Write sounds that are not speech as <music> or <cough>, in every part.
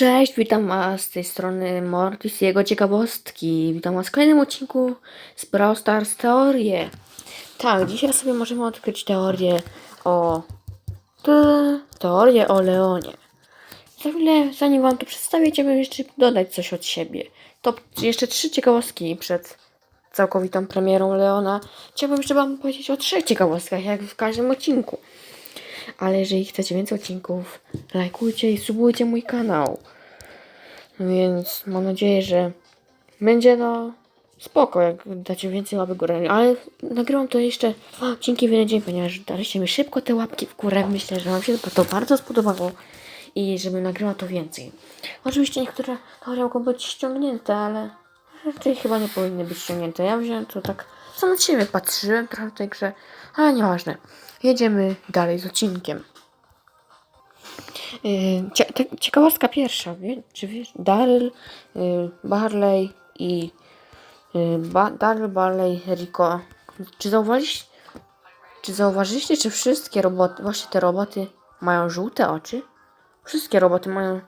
Cześć, witam Was z tej strony Mortis i jego ciekawostki. Witam Was w kolejnym odcinku z Brawl Stars Teorie. Tak, dzisiaj sobie możemy odkryć teorię o... te- teorię o Leonie. Za chwilę, zanim Wam to przedstawię, chciałbym jeszcze dodać coś od siebie. To jeszcze trzy ciekawostki przed całkowitą premierą Leona. Chciałbym jeszcze Wam powiedzieć o trzech ciekawostkach, jak w każdym odcinku. Ale jeżeli chcecie więcej odcinków, lajkujcie i subujcie mój kanał. Więc mam nadzieję, że będzie no spoko, jak dacie więcej łapek w górę. Ale nagrywam to jeszcze dwa odcinki w jeden dzień, ponieważ daliście mi szybko te łapki w górę. Myślę, że wam się to bardzo spodobało i żebym nagrała to więcej. Oczywiście niektóre teorie mogą być ściągnięte, ale raczej chyba nie powinny być ściągnięte. Ja wziąłem to tak sam od siebie patrzyłem trochę w tej grze, ale nieważne. Jedziemy dalej z odcinkiem. Te- ciekawostka pierwsza, wie, czy wiesz, Daryl, yy, Barley i yy, ba, Daryl, Barley, Rico. Czy zauważyliście, czy zauważyliście, czy wszystkie roboty, właśnie te roboty mają żółte oczy? Wszystkie roboty mają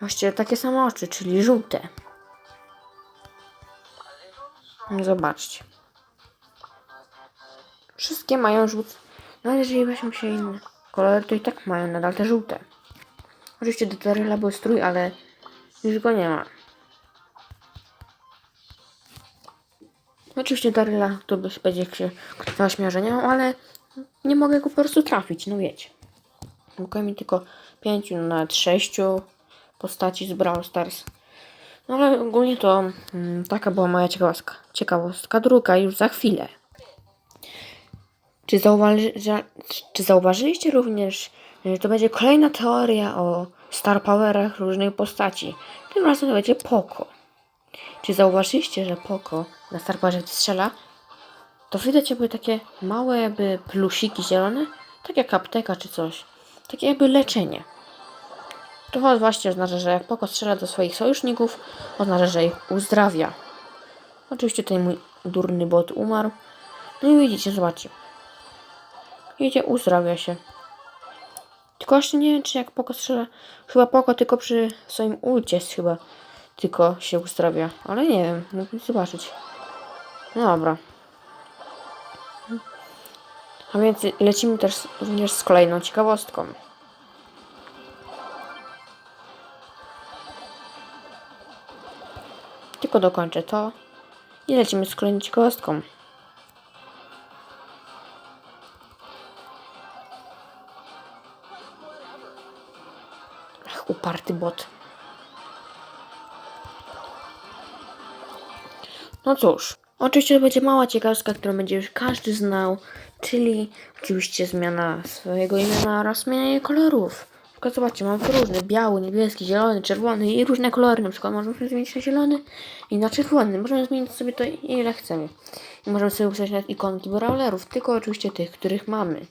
właściwie takie same oczy, czyli żółte. Zobaczcie. Wszystkie mają żółte. No ale jeżeli weźmie się inne kolory, to i tak mają nadal te żółte. Oczywiście do Daryla był strój, ale już go nie ma. Oczywiście Daryla to by- będzie się ktoś że nie ale nie mogę go po prostu trafić, no wiecie. Brakuje mi tylko pięciu, no nawet sześciu postaci z Brawl Stars. No ale ogólnie to mm, taka była moja ciekawostka. Ciekawostka druga już za chwilę. Czy, zauważy, czy zauważyliście również, że to będzie kolejna teoria o star powerach różnych postaci? Tym razem to będzie Poco. Czy zauważyliście, że Poco na star powerze strzela, to widać jakby takie małe jakby plusiki zielone, tak jak apteka czy coś. Takie jakby leczenie. To właśnie oznacza, że jak Poco strzela do swoich sojuszników, oznacza, że ich uzdrawia. Oczywiście tutaj mój durny bot umarł. No i widzicie, zobaczcie. Jedzie, uzdrawia się. Tylko jeszcze nie wiem, czy jak Poko strzela. Chyba Poko tylko przy swoim ulcie chyba tylko się uzdrawia. Ale nie wiem, mógłbym zobaczyć. No dobra. A więc lecimy też również z kolejną ciekawostką. Tylko dokończę to i lecimy z kolejną ciekawostką. Ach, uparty bot. No cóż, oczywiście to będzie mała ciekawostka, którą będzie już każdy znał, czyli oczywiście zmiana swojego imienia oraz zmiana kolorów. Na przykład zobaczcie, mam tu różne, biały, niebieski, zielony, czerwony i różne kolory. Na przykład możemy zmienić na zielony i na czerwony. Możemy zmienić sobie to ile chcemy. I możemy sobie ustawić nawet ikonki brawlerów, tylko oczywiście tych, których mamy.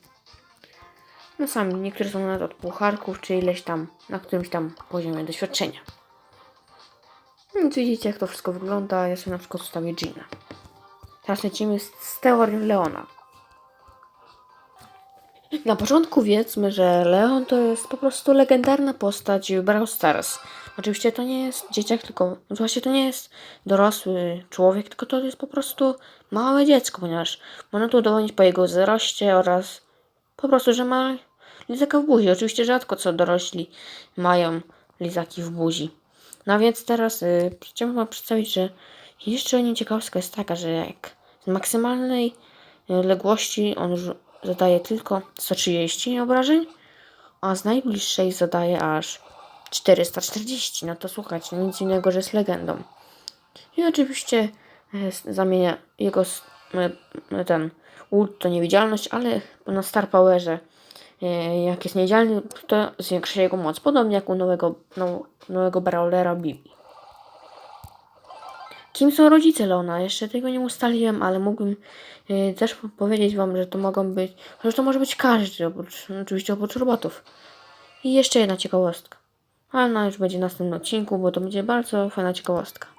No sami, niektóre są nawet od pucharków, czy ileś tam, na którymś tam poziomie doświadczenia. Więc widzicie, jak to wszystko wygląda. Ja sobie na przykład ustawię Gina. Teraz lecimy z, teorią Leona. Na początku wiedzmy, że Leon to jest po prostu legendarna postać Brawl Stars. Oczywiście to nie jest dzieciak, tylko właśnie to nie jest dorosły człowiek, tylko to jest po prostu małe dziecko, ponieważ można to udowodnić po jego wzroście oraz po prostu, że ma lizaka w buzi. Oczywiście rzadko co dorośli mają lizaki w buzi. No więc teraz y, chciałbym wam przedstawić, że jeszcze nie ciekawostka jest taka, że jak z maksymalnej y, odległości on zadaje tylko 130 obrażeń, a z najbliższej zadaje aż 440. No to słuchajcie, nic innego, że jest legendą. I oczywiście e, zamienia jego ten ult to niewidzialność, ale na Star Powerze e, jak jest niewidzialny, to zwiększa jego moc. Podobnie jak u nowego, now, nowego brawlera Bibi. Kim są rodzice Leona? Jeszcze tego nie ustaliłem, ale mógłbym e, też po- powiedzieć wam, że to mogą być, że to może być każdy, oprócz, oczywiście oprócz robotów. I jeszcze jedna ciekawostka. Ale ona już będzie w następnym odcinku, bo to będzie bardzo fajna ciekawostka.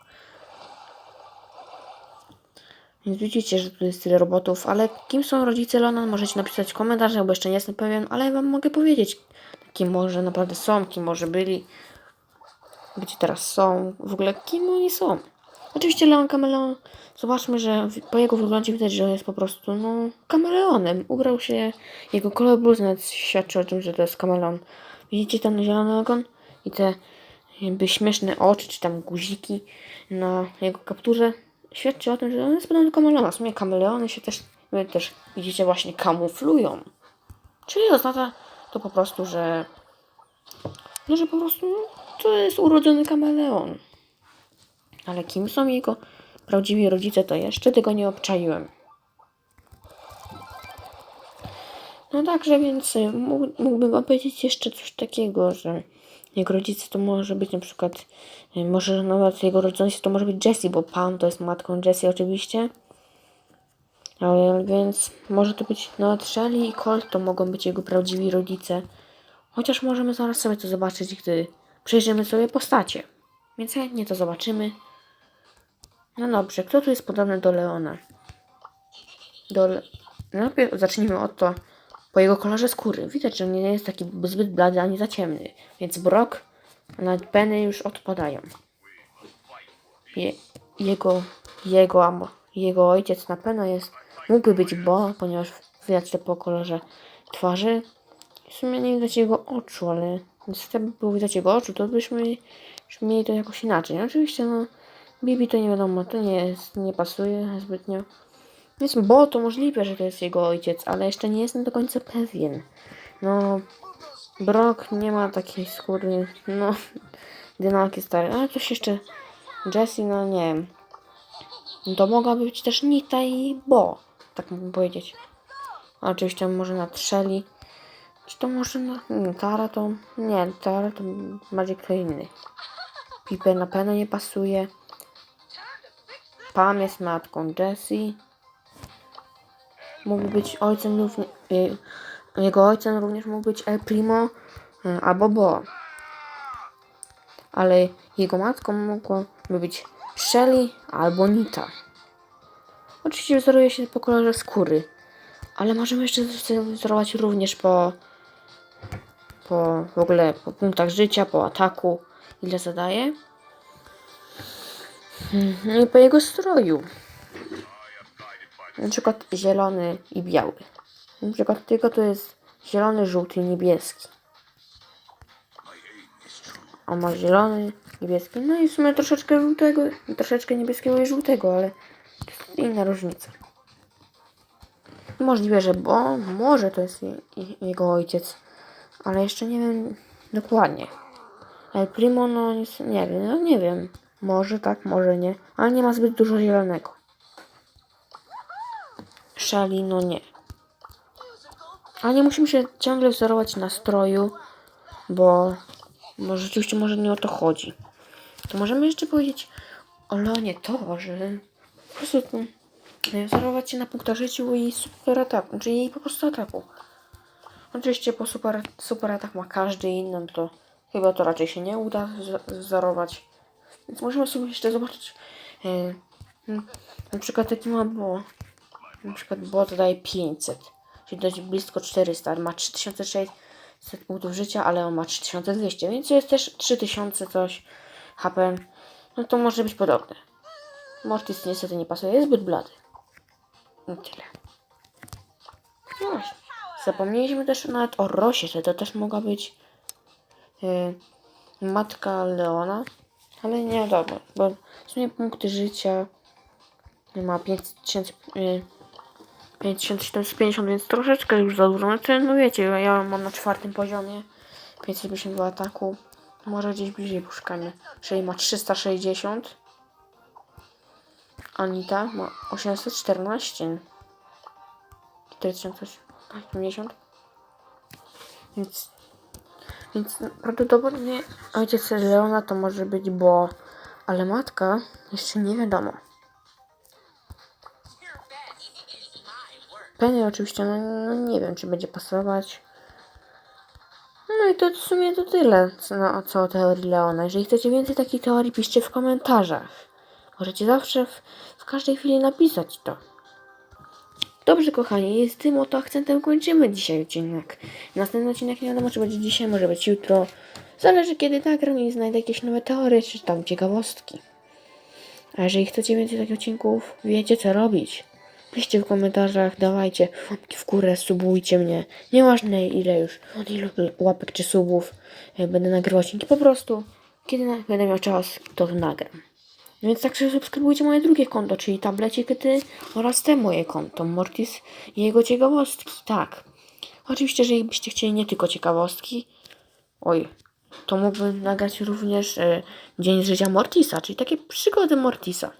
Więc widzicie, że tu jest tyle robotów, ale kim są rodzice Leona? Możecie napisać w komentarzach, bo jeszcze nie jestem pewien, ale wam mogę powiedzieć, kim może naprawdę są, kim może byli. gdzie teraz są, w ogóle kim oni są. Oczywiście Leon Kameleon, zobaczmy, że po jego wyglądzie widać, że on jest po prostu, no, kameleonem. Ubrał się, jego kolor nawet świadczy o tym, że to jest kameleon. Widzicie ten zielony ogon i te jakby śmieszne oczy, czy tam guziki na jego kapturze? Świadczy o tym, że on jest podobny do kameleona. W sumie kameleony się też, wy też widzicie, właśnie kamuflują. Czyli oznacza to po prostu, że no, że po prostu no, to jest urodzony kameleon. Ale kim są jego prawdziwi rodzice, to jeszcze tego nie obczaiłem. No także więc mógł- mógłbym wam powiedzieć jeszcze coś takiego, że jego rodzice to może być na przykład, może nawet jego rodzeństwo to może być Jessie, bo Pam to jest matką Jessie oczywiście. Ale więc może to być nawet Shelly i Colt to mogą być jego prawdziwi rodzice. Chociaż możemy zaraz sobie to zobaczyć, gdy przejrzymy sobie postacie. Więc chętnie to zobaczymy. No dobrze, kto tu jest podobny do Leona? Do Le... Najpierw zacznijmy od to, po jego kolorze skóry. Widać, że nie jest taki zbyt blady ani za ciemny. Więc Brock, a nawet Penny już odpadają. Je, jego, jego, jego ojciec na pewno jest, mógłby być Bo, ponieważ widać to po kolorze twarzy. W sumie nie widać jego oczu, ale gdyby było widać jego oczu, to byśmy byśmy mieli to jakoś inaczej. Oczywiście, no, Bibi to nie wiadomo, to nie jest, nie pasuje zbytnio. Więc Bo to możliwe, że to jest jego ojciec, ale jeszcze nie jestem do końca pewien. No, Brock nie ma takiej skóry, no, <laughs> dynamiki stare, ale coś jeszcze, Jessie, no nie wiem. No to mogłaby być też Nita i Bo, tak mógłbym powiedzieć. A oczywiście może na Shelly. Czy to może na nie, Tara to... Nie, Tara to bardziej kto inny. Piper na pewno nie pasuje. Pam jest matką Jessie. Mógł być ojcem y, Jego ojcem również mógł być El Primo y, albo Bo. Ale jego matką mogłaby być Shelly albo Nita. Oczywiście wzoruje się po kolorze skóry. Ale możemy jeszcze wzorować również po po w ogóle po punktach życia, po ataku, ile zadaje. Mhm, I po jego stroju. Na przykład zielony i biały. Na przykład tylko to jest zielony, żółty i niebieski. A ma zielony, niebieski, no i w sumie troszeczkę żółtego, troszeczkę niebieskiego i żółtego, ale to jest inna różnica. Możliwe, że bo może to jest je, je- jego ojciec, ale jeszcze nie wiem dokładnie. El Primo, no nie wiem, no nie wiem. Może tak, może nie, ale nie ma zbyt dużo zielonego. Shelly, no nie. Ale nie musimy się ciągle wzorować na stroju, bo, bo rzeczywiście może nie o to chodzi. To możemy jeszcze powiedzieć o Leonie to, że po prostu mm, wzorować się na punktach życiu i super ataku, czyli po prostu ataku. Oczywiście po super, super atak ma każdy inny, no to chyba to raczej się nie uda wzorować. Więc możemy sobie jeszcze zobaczyć e, mm, na przykład jaki ma bo na przykład bot daje 500 czyli dość blisko 400 ale ma 3600 punktów życia ale on ma 3200 więc jest też 3000 coś HP no to może być podobne. Mortis niestety nie pasuje jest zbyt blady. I tyle. No właśnie. Zapomnieliśmy też nawet o Rosie, że to też mogła być y, matka Leona, ale nie wiadomo, bo w sumie punkty życia ma 5000, y, 5450, więc troszeczkę już za dużo. Znaczy, no wiecie, ja mam na czwartym poziomie 550 do ataku, może gdzieś bliżej poszukajmy, czyli ma 360, Anita ma 814. 4050. Więc, więc prawdopodobnie ojciec Leona to może być Bo, ale matka jeszcze nie wiadomo. Penny oczywiście, no, no nie wiem, czy będzie pasować. No i to w sumie to tyle, co, no, co o teorii Leona. Jeżeli chcecie więcej takich teorii, piszcie w komentarzach. Możecie zawsze w, w każdej chwili napisać to. Dobrze, kochani, z tym oto akcentem kończymy dzisiaj odcinek. Następny odcinek nie wiadomo, czy będzie dzisiaj, może być jutro. Zależy kiedy nagram i znajdę jakieś nowe teorie, czy tam ciekawostki. A jeżeli chcecie więcej takich odcinków, wiecie co robić. Piszcie w komentarzach, dawajcie łapki w górę, subujcie mnie. Nieważne ile już, od ilu łapek czy subów e, będę nagrywał odcinki, po prostu kiedy będę miał czas, to nagram. Więc także subskrybujcie moje drugie konto, czyli tablecik ty oraz te moje konto, Mortis i jego ciekawostki, tak. Oczywiście, jeżeli byście chcieli nie tylko ciekawostki, oj, to mógłbym nagrać również e, Dzień z życia Mortisa, czyli takie przygody Mortisa.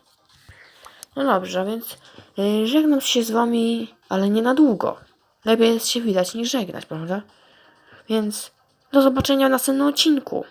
No dobrze, więc y, żegnam się z wami, ale nie na długo. Lepiej jest się widać niż żegnać, prawda? Więc do zobaczenia w następnym odcinku.